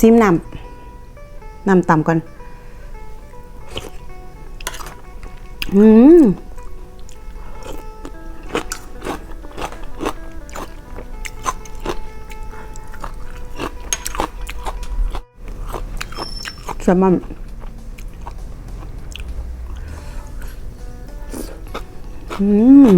ซิมน้ำน้ำต่ำก่อน อืมแซลมอนอืม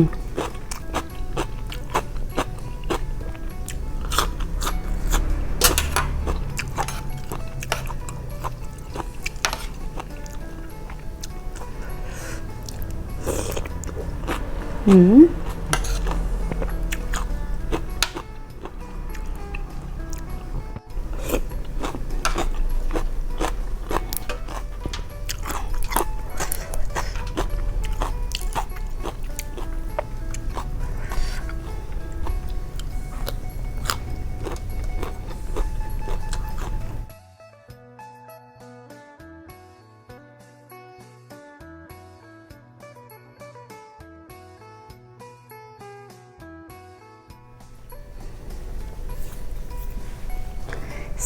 อื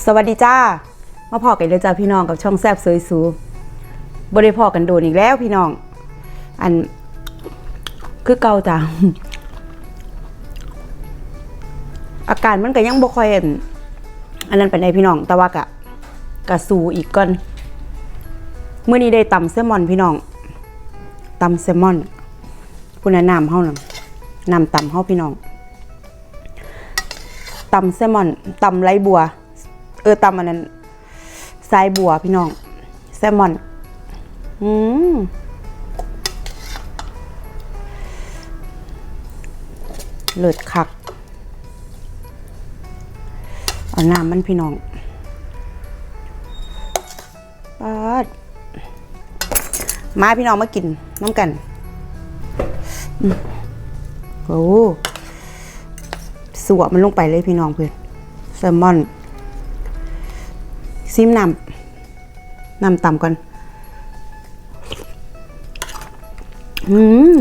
สวัสดีจ้า มาพอกันเลยจ้าพี่น้องกับช่องแซบสวยสูบริพอกันโดนอีกแล้วพี่น้อง อันคือเก่าจ้าอาการมันก็ยังบ่ค่อยอันอันนั้นเป็นไดพี่น้องแต่ว่ากะกะสูอีกก่อนเมื่อนี้ได้ตำแซลมอนพี่น้องตำแซลมอนคุณแนะนำเฮาหนังนำตำเฮาพี่น้องตำแซลมอนตำไรบัว ออตำอันนั้นสายบัวพี่น้อง แซลมอน อืมเลิศคัก เอาน้ำมันพี่น้องปาดมาพี่น้องมากินน้ำกันโอ้สวมันลงไปเลยพี่น้องเพื่อนแซลมอน ซิมน้ำน้ำต่ำก่อน อืม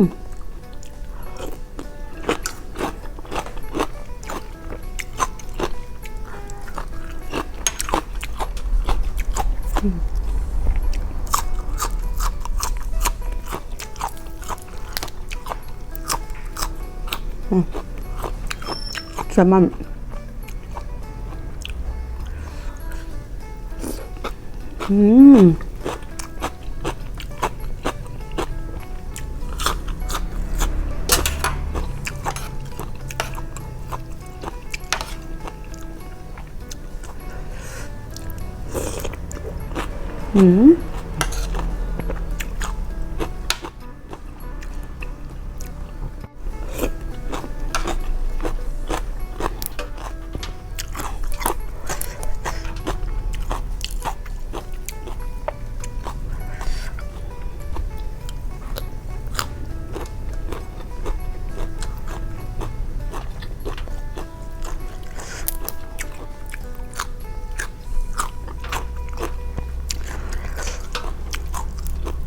แซ ล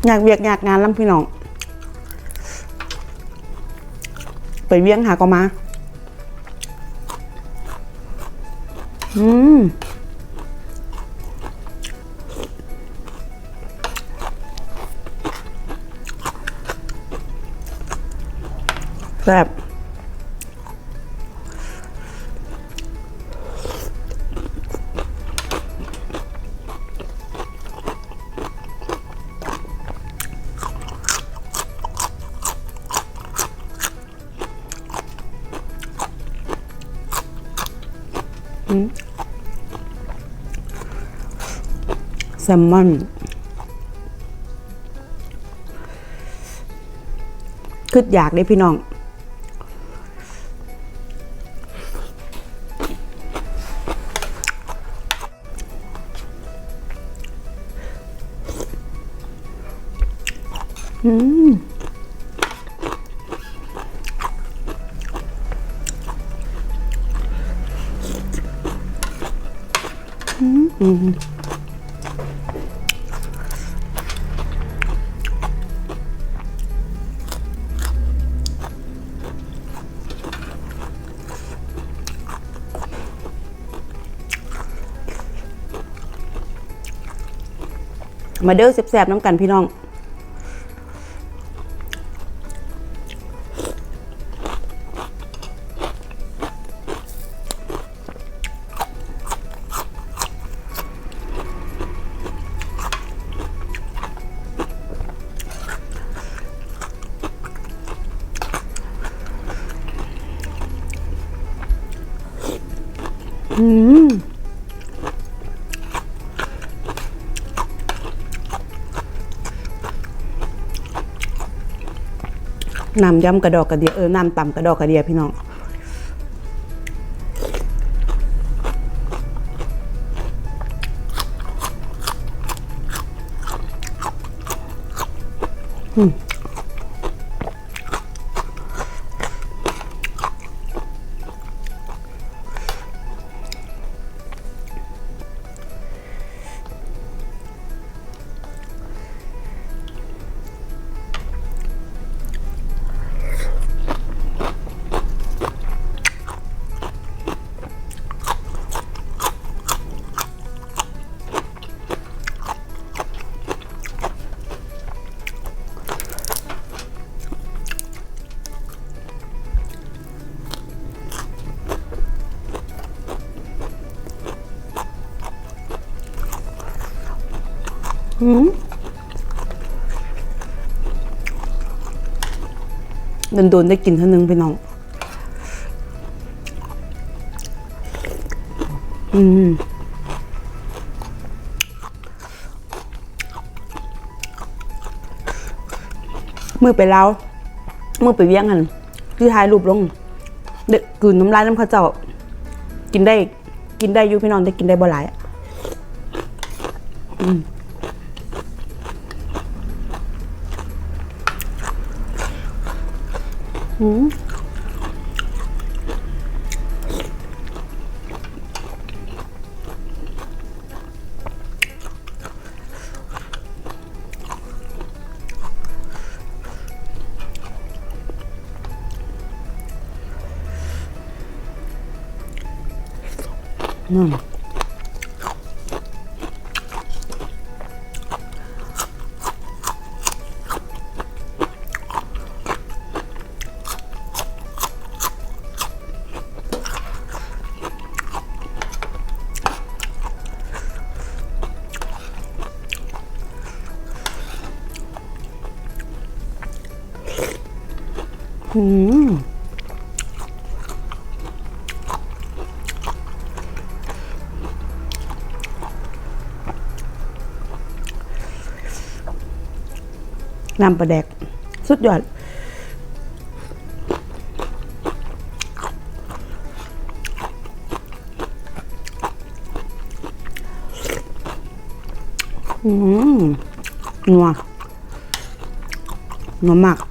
อยากเวียกอยากงานลำพี่น้อง ไปเวียงหาก็มา อืมแซ่บ ลมอน คืออยากได้พี่น้อง อืม มาเด้อแซ่บๆน้ำกันพี่น้อง น้ำยำกระดอกกระเดียเออน้ำตำกระดอกกระเดียพี่น้อง โดนๆได้กินเท่านึงพี่น้อง อืมมือไปแล้วมือไปเวียงหันที่ท้ายรูปลง เด็กกลืนน้ำลายน้ำข้าวเจ้า กินได้ กินได้อยู่พี่น้องแต่กินได้บ่หลายอะอืม อืม น้ำปลาแดก สุดยอดอืมนัวนัวมาก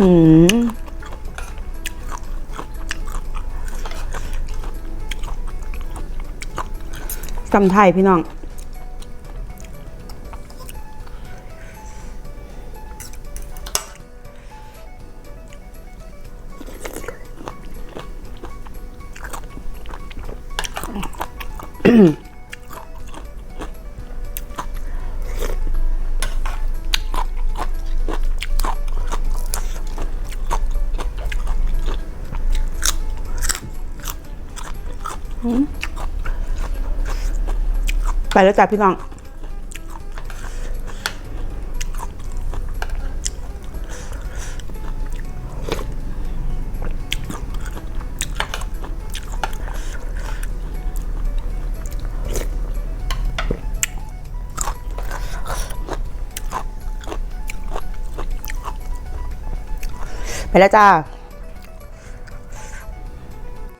อืมกำไทยพี่น้อง ไปแล้วจ้ะพี่น้องไปแล้วจ้า